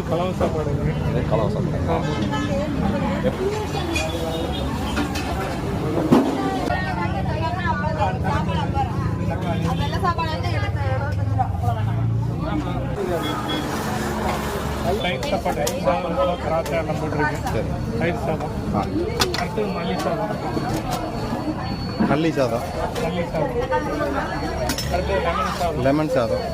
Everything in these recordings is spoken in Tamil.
இது கலவை சாப்பாடுங்க இது. கலவை சாப்பாடு. தயிர் சாப்பாடு போல திராட்சை எல்லாம் போட்டிருக்கு. சரி. தயிர் சாதம். அடுத்து மல்லி சாதம். மல்லி சாதம். மல்லி சாதம். அடுத்து லெமன் சாதம். லெமன் சாதம்.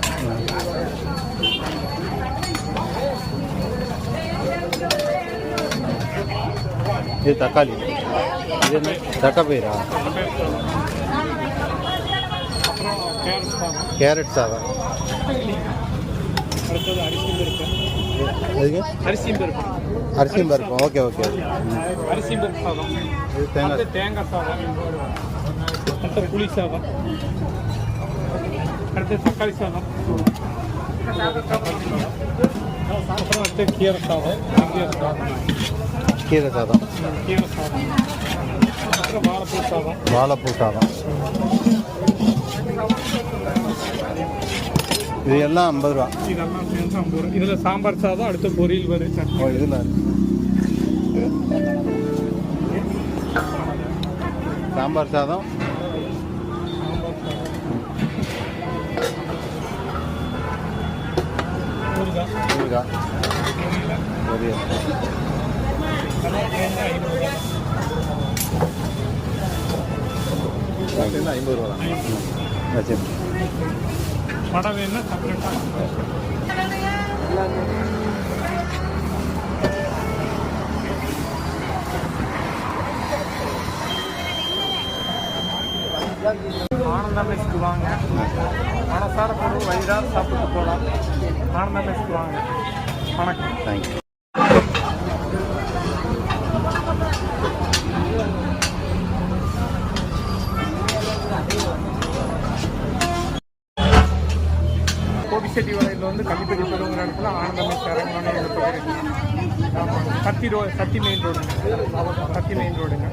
அரிசி பருப்பு அரிசியும் பருப்பு ஓகே ஓகே ம். அரிசி பருப்பு சாதம் இது தேங்காய் அடுத்து தேங்காய் சாதம் அடுத்து புளி சாதம் அடுத்து தக்காளி சாதம் அப்புறம் அடுத்து கீரை சாதம் கீரை சாதம் கீரை சாதம். கீரை சாதம் வாழைப்பூ சாதம். வாழைப்பூ சாதம் இது எல்லாம் ஐம்பது ரூபா. இதெல்லாம் சேர்ந்து ஐம்பது ரூபா இதில் சாம்பார் சாதம் அடுத்த பொரியல் வரும் ஓ இதில் சாம்பார் சாதம் சாம்பார் சாதம். ஊறுகாய். ஊறுகாய் பொரியல் அதெல்லாம் சேர்ந்து ஐநூறு ரூபா சேர்ந்து ஐம்பது ரூபா தான் சரி வடை வேணும்னா செப்பரேட்டாக ஆனந்தா மெஸ்க்கு வாங்க. மனசார பொருள் வயிறார சாப்பிட்டு போகலாம் ஆனந்தா மெஸ்க்கு வாங்க. வணக்கம். தேங்க்யூ கோபிச்செட்டி வலையில் வந்து கள்ளிப்பட்டி பெருங்கிற இடத்துல ஆனந்தமே மெஸ் ஒரு எனக்கு ஆமாம் சத்தி ரோ சத்தி மெயின் ரோடுங்க சத்தி மெயின் ரோடுங்க